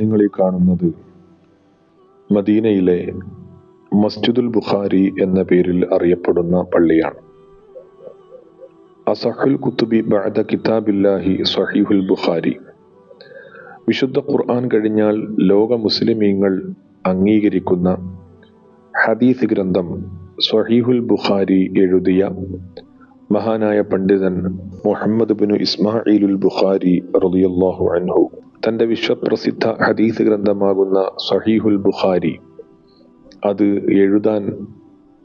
നിങ്ങൾ ഈ കാണുന്നത്. മദീനയിലെ മസ്ജിദുൽ ബുഖാരി എന്ന പേരിൽ അറിയപ്പെടുന്ന പള്ളിയാണ്. അസഹുൽ കുത്തുബി ബഅദ കിതാബില്ലാഹി സഹീഹുൽ ബുഖാരി. വിശുദ്ധ ഖുർആൻ കഴിഞ്ഞാൽ ലോക മുസ്ലിമീങ്ങൾ അംഗീകരിക്കുന്ന ഹദീസ് ഗ്രന്ഥം സഹീഹുൽ ബുഖാരി എഴുതിയ മഹാനായ പണ്ഡിതൻ മുഹമ്മദ് ബിനു ഇസ്മായിലുൽ ബുഖാരി റളിയല്ലാഹു അൻഹു. തന്റെ വിശ്വപ്രസിദ്ധ ഹദീസ് ഗ്രന്ഥമാകുന്ന സഹീഹുൽ ബുഖാരി. അത് എഴുതാൻ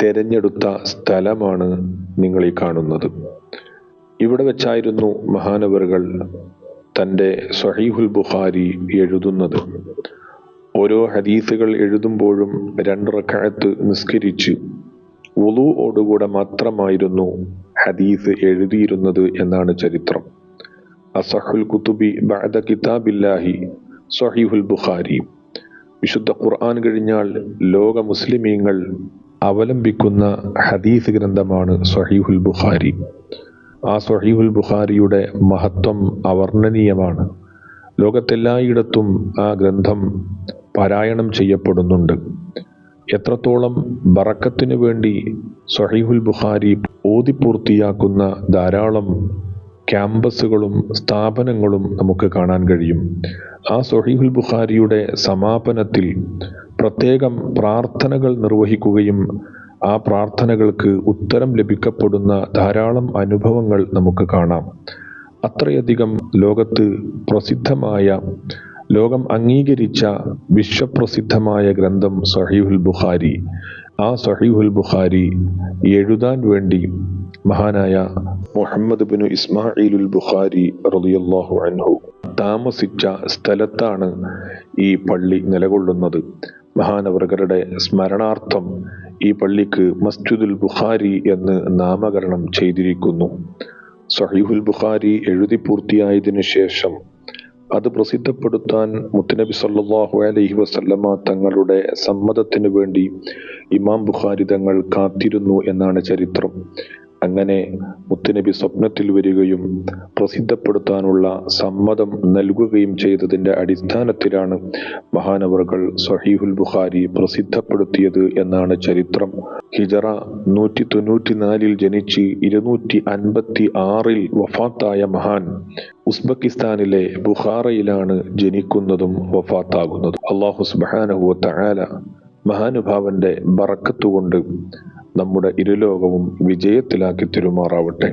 തെരഞ്ഞെടുത്ത സ്ഥലമാണ് നിങ്ങൾ ഈ കാണുന്നത്. ഇവിടെ വെച്ചായിരുന്നു മഹാനവറുകൾ തന്റെ സഹീഹുൽ ബുഖാരി എഴുതുന്നത്. ഓരോ ഹദീസുകൾ എഴുതുമ്പോഴും രണ്ട് റക്കായത്ത് നിസ്കരിച്ച് ഒളുവോടുകൂടെ മാത്രമായിരുന്നു ഹദീസ് എഴുതിയിരുന്നത് എന്നാണ് ചരിത്രം. ബഅദ കിതാബില്ലാഹി ബുഖാരി. വിശുദ്ധ ഖുർആൻ കഴിഞ്ഞാൽ ലോക മുസ്ലിമീങ്ങൾ അവലംബിക്കുന്ന ഹദീസ് ഗ്രന്ഥമാണ് സഹീഹുൽ ബുഖാരി. ആ സഹീഹുൽ ബുഖാരിയുടെ മഹത്വം അവർണനീയമാണ്. ലോകത്തെല്ലായിടത്തും ആ ഗ്രന്ഥം പാരായണം ചെയ്യപ്പെടുന്നുണ്ട്. എത്രത്തോളം ബറക്കത്തിനു വേണ്ടി സഹീഹുൽ ബുഖാരി ഓതിപ്പൂർത്തിയാക്കുന്ന ധാരാളം ക്യാമ്പസുകളും സ്ഥാപനങ്ങളും നമുക്ക് കാണാൻ കഴിയും. ആ സൊഹീഹുൽ ബുഖാരിയുടെ സമാപനത്തിൽ പ്രത്യേകം പ്രാർത്ഥനകൾ നിർവഹിക്കുകയും ആ പ്രാർത്ഥനകൾക്ക് ഉത്തരം ലഭിക്കപ്പെടുന്ന ധാരാളം അനുഭവങ്ങൾ നമുക്ക് കാണാം. അത്രയധികം ലോകത്ത് പ്രസിദ്ധമായ ലോകം അംഗീകരിച്ച വിശ്വപ്രസിദ്ധമായ ഗ്രന്ഥം സഹീഹുൽ ബുഖാരി. ആ സഹീഹുൽ ബുഖാരി എഴുതാൻ വേണ്ടി മഹാനായ മുഹമ്മദ് ബിനു ഇസ്മായിലുൽ ബുഖാരി റളിയല്ലാഹു അൻഹു. താമസിച്ച സ്ഥലത്താണ് ഈ പള്ളി നിലകൊള്ളുന്നത്. മഹാനവർഗരുടെ സ്മരണാർത്ഥം ഈ പള്ളിക്ക് മസ്ജിദുൽ ബുഖാരി എന്ന് നാമകരണം ചെയ്തിരിക്കുന്നു. സഹീഹുൽ ബുഖാരി എഴുതി പൂർത്തിയായതിനു ശേഷം അത് പ്രസിദ്ധപ്പെടുത്താൻ മുത്തനബി സല്ലാഹു അലൈഹി വസല്ലമ തങ്ങളുടെ സമ്മതത്തിനു വേണ്ടി ഇമാം ബുഖാരി തങ്ങൾ കാത്തിരുന്നു എന്നാണ് ചരിത്രം. അങ്ങനെ മുത്തുനബി സ്വപ്നത്തിൽ വരികയും പ്രസിദ്ധപ്പെടുത്താനുള്ള സമ്മതം നൽകുകയും ചെയ്തതിന്റെ അടിസ്ഥാനത്തിലാണ് മഹാനവറുകൾ സഹീഹുൽ ബുഖാരി പ്രസിദ്ധപ്പെടുത്തിയത് എന്നാണ് ചരിത്രം. ഹിജറ നൂറ്റി തൊണ്ണൂറ്റിനാലിൽ ജനിച്ച് ഇരുന്നൂറ്റി അൻപത്തി ആറിൽ വഫാത്തായ മഹാൻ ഉസ്ബെക്കിസ്ഥാനിലെ ബുഖാറയിലാണ് ജനിക്കുന്നതും വഫാത്താകുന്നതും. അള്ളാഹു സുബാനഹുവ തആല മഹാനുഭാവന്റെ ബറക്കത്തുകൊണ്ട് നമ്മുടെ ഇരുലോകവും വിജയത്തിലാക്കി തിരുമാറാവട്ടെ.